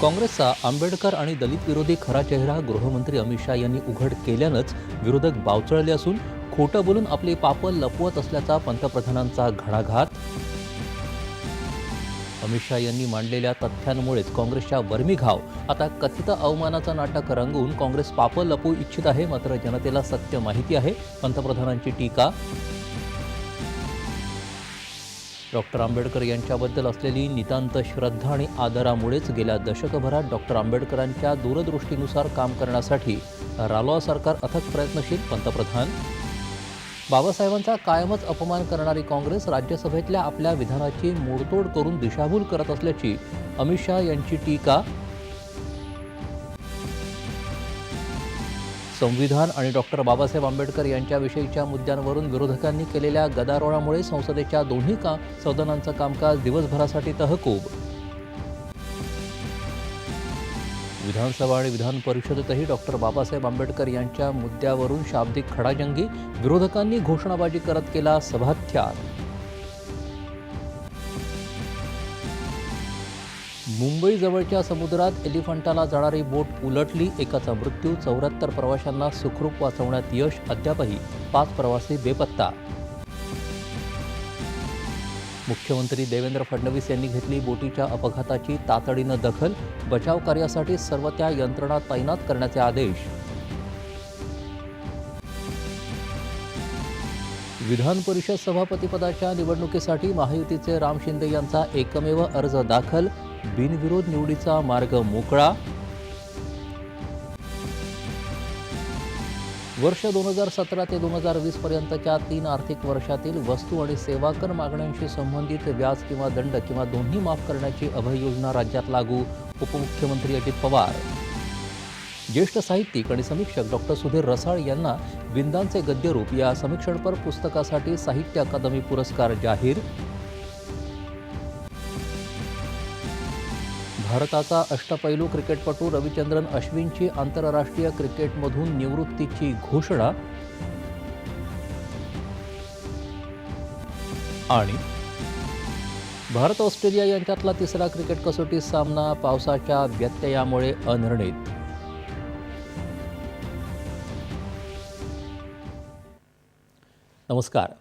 काँग्रेसचा आंबेडकर आणि दलित विरोधी खरा चेहरा गृहमंत्री अमित शाह यांनी उघड केल्यानंच विरोधक बावचळले असून खोटं बोलून आपले पापं लपवत असल्याचा पंतप्रधानांचा घणाघात. अमित शाह यांनी मांडलेल्या तथ्यांमुळेच काँग्रेसच्या वर्मीघाव आता कथित अवमानाचं नाटक रंगवून काँग्रेस पापं लपवू इच्छित आहे मात्र जनतेला सत्य माहिती आहे. पंतप्रधानांची टीका डॉक्टर आंबेडकर यांच्याबद्दल असलेली नितांत श्रद्धा आणि आदरामुळेच गेल्या दशकभरात डॉक्टर आंबेडकरांच्या दूरदृष्टीनुसार काम करण्यासाठी रालोआ सरकार अथक प्रयत्नशील पंतप्रधान. बाबासाहेबांचा कायमच अपमान करणारी काँग्रेस राज्यसभेतल्या आपल्या विधानाची मोडतोड करून दिशाभूल करत असल्याची अमित शहा यांची टीका संविधान आणि डॉक्टर बाबासाहेब आंबेडकर यांच्याविषयीच्या मुद्द्यांवरून विरोधकांनी केलेल्या गदारोळामुळे संसदेच्या दोन्ही का सदनांचं कामकाज दिवसभरासाठी तहकूब. विधानसभा आणि विधान परिषदेतही डॉक्टर बाबासाहेब आंबेडकर यांच्या मुद्द्यावरून शाब्दिक खडाजंगी विरोधकांनी घोषणाबाजी करत केला सभात्याग. मुंबईजवळच्या समुद्रात एलिफंटाला जाणारी बोट उलटली एकाचा मृत्यू चौऱ्याहत्तर प्रवाशांना सुखरूप वाचवण्यात यश अद्यापही पाच प्रवासी बेपत्ता. मुख्यमंत्री देवेंद्र फडणवीस यांनी घेतली बोटीच्या अपघाताची तातडीनं दखल बचाव कार्यासाठी सर्व त्या यंत्रणा तैनात करण्याचे आदेश. विधान परिषद सभापतीपदाच्या निवडणुकीसाठी महायुतीचे राम शिंदे यांचा एकमेव अर्ज दाखल बिनविरोध निवडीचा मार्ग मोकळा. वर्ष दोन हजार सतरा ते दोन हजार वीस पर्यंतच्या तीन आर्थिक वर्षातील वस्तू आणि सेवा कर मागण्यांशी संबंधित व्याज किंवा दंड किंवा दोन्ही माफ करण्याची अभय योजना राज्यात लागू उपमुख्यमंत्री अजित पवार. ज्येष्ठ साहित्यिक आणि समीक्षक डॉक्टर सुधीर रसाळ यांना विंदांचे गद्यरूप या समीक्षणपर पुस्तकासाठी साहित्य अकादमी पुरस्कार जाहीर. भारताचा अष्टपैलू क्रिकेटपटू रविचंद्रन अश्विनची आंतरराष्ट्रीय क्रिकेटमधून निवृत्तीची घोषणा. आणि भारत ऑस्ट्रेलिया यांच्यातला तिसरा क्रिकेट कसोटी सामना पावसाच्या व्यत्ययामुळे अनिर्णित. नमस्कार